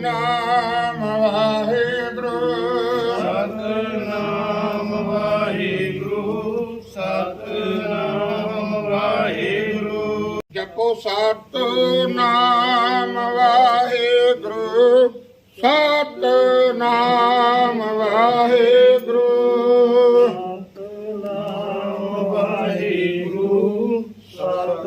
ਨਾਮ ਵਾਹਿਗੁਰੂ। ਸਤਨਾਮ ਵਾਹਿਗੁਰੂ ਸਤਨਾਮ ਵਾਹਿਗੁਰੂ। ਜਪੋ ਸਤ ਨਾਮ ਵਾਹਿਗੁਰੂ ਸਤ ਨਾਮ ਵਾਹਿਗੁਰੂ। ਸਤ ਨਾਮ ਵਾਹਿਗੁਰੂ ਸਤ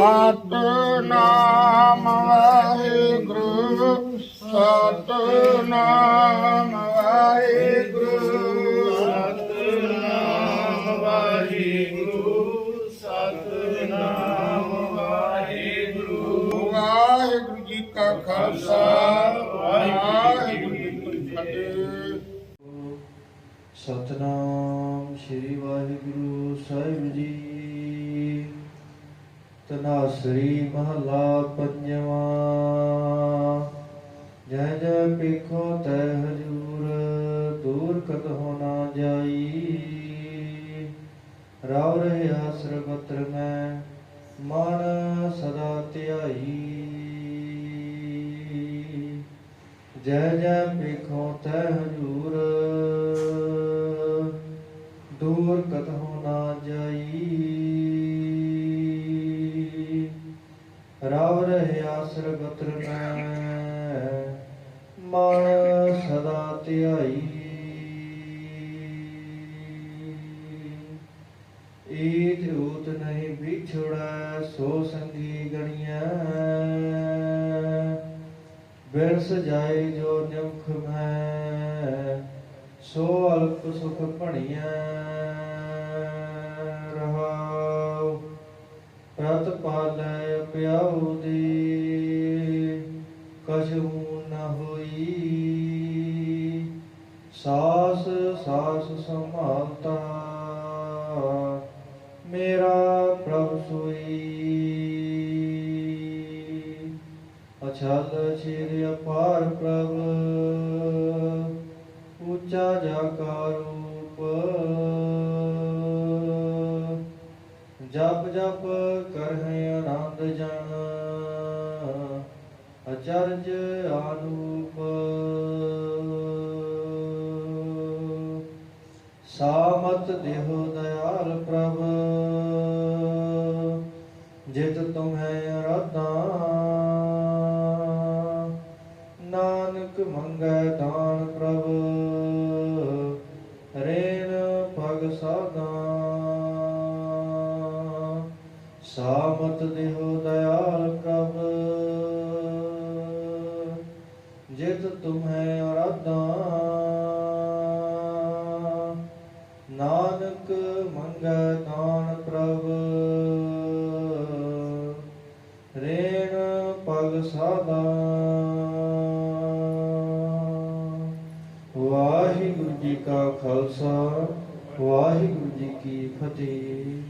ਸਤਨਾਮ ਵਾਹਿਗੁਰੂ ਸਤਨਾਮ ਵਾਹਿਗੁਰੂ। ਸਤਨਾਮ ਵਾਹਿਗੁਰੂ ਸਤਨਾਮ ਵਾਹਿਗੁਰੂ। ਵਾਹਿਗੁਰੂ ਜੀ ਕਾ ਖਾਲਸਾ ਵਾਹਿਗੁਰੂ ਜੀ ਕੀ ਫਤਿਹ। ਸਤਨਾਮ ਸ੍ਰੀ ਵਾਹਿਗੁਰੂ ਸਾਹਿਬ ਜੀ। ਤਨਾਸਰੀ ਮਹਲਾ ਪੰਜਵਾਂ। ਜੈ ਜੈ ਪੇਖੋ ਤੈ ਹਜੂਰ, ਦੂਰ ਕਤ ਹੋਣਾ ਜਾਈ। ਰਾਵ ਰਹਿਆ ਸਰਬਤਰ ਮੈਂ, ਮਨ ਸਦਾ ਧਿਆਈ। ਜੈ ਜੈ ਪੇਖੋ ਤੈ ਹਜੂਰ, ਦੂਰ ਕਤਹੁ ਨਾ ਸਰਬਤਰ ਮੈਂ ਮਨ ਸਦਾ ਧਿਆਈ ਏ ਜੋਤ ਨਹੀਂ ਵਿਛੜੈ ਸੋ ਸੰਗੀ ਗਣੀਆਂ ਬਿਰਸ ਜਾਏ ਜੋ ਨਿਮਖ ਮੈਂ ਸੋ ਅਲਪ ਸੁਖ ਭਣੀਆਂ ਰਹਾਉ ਪ੍ਰਤ ਪਾਲੈ ਪਿਆਉ ਦੀ। ਕਛੂ ਨ ਹੋਈ। ਸਾਸ ਸਾਸ ਸੰਭਾਲਤਾ। ਮੇਰਾ ਪ੍ਰਭ ਸੋਈ। ਅਛਲ ਛੇਰ ਅਪਾਰ ਪ੍ਰਭ। ਉੱਚਾ ਜਾਕਾ ਰੂਪ। ਜਪ ਜਪ ਕਰਹਿ ਆਨੰਦ ਜਨ। ਅਚਰਜ ਆਨੂਪ। ਸਾਮਤ ਦੇਹੁ ਦਇਆਲ ਪ੍ਰਭ। ਜਿਤ ਤੁਮੈ ਅਰਾਧਾ ਨਾਨਕ ਮੰਗੈ ਦਾਨ ਪ੍ਰਭ। ਰੇਨ ਭਗ ਸਾਦਾ ਸਾਮਤ ਦੇਹੋ ਦਇਆਲ ਪ੍ਰਭ। ਜਿਤ ਤੁਮੈ ਅਰਾਧਾ ਨਾਨਕ ਮੰਗੈ ਦਾਨ ਪ੍ਰਭ। ਰੇਣ ਪਗ ਸਾਦਾ ਵਾਹਿਗੁਰੂ ਜੀ ਕਾ ਖਾਲਸਾ, ਵਾਹਿਗੁਰੂ ਜੀ ਕੀ ਫਤਿਹ।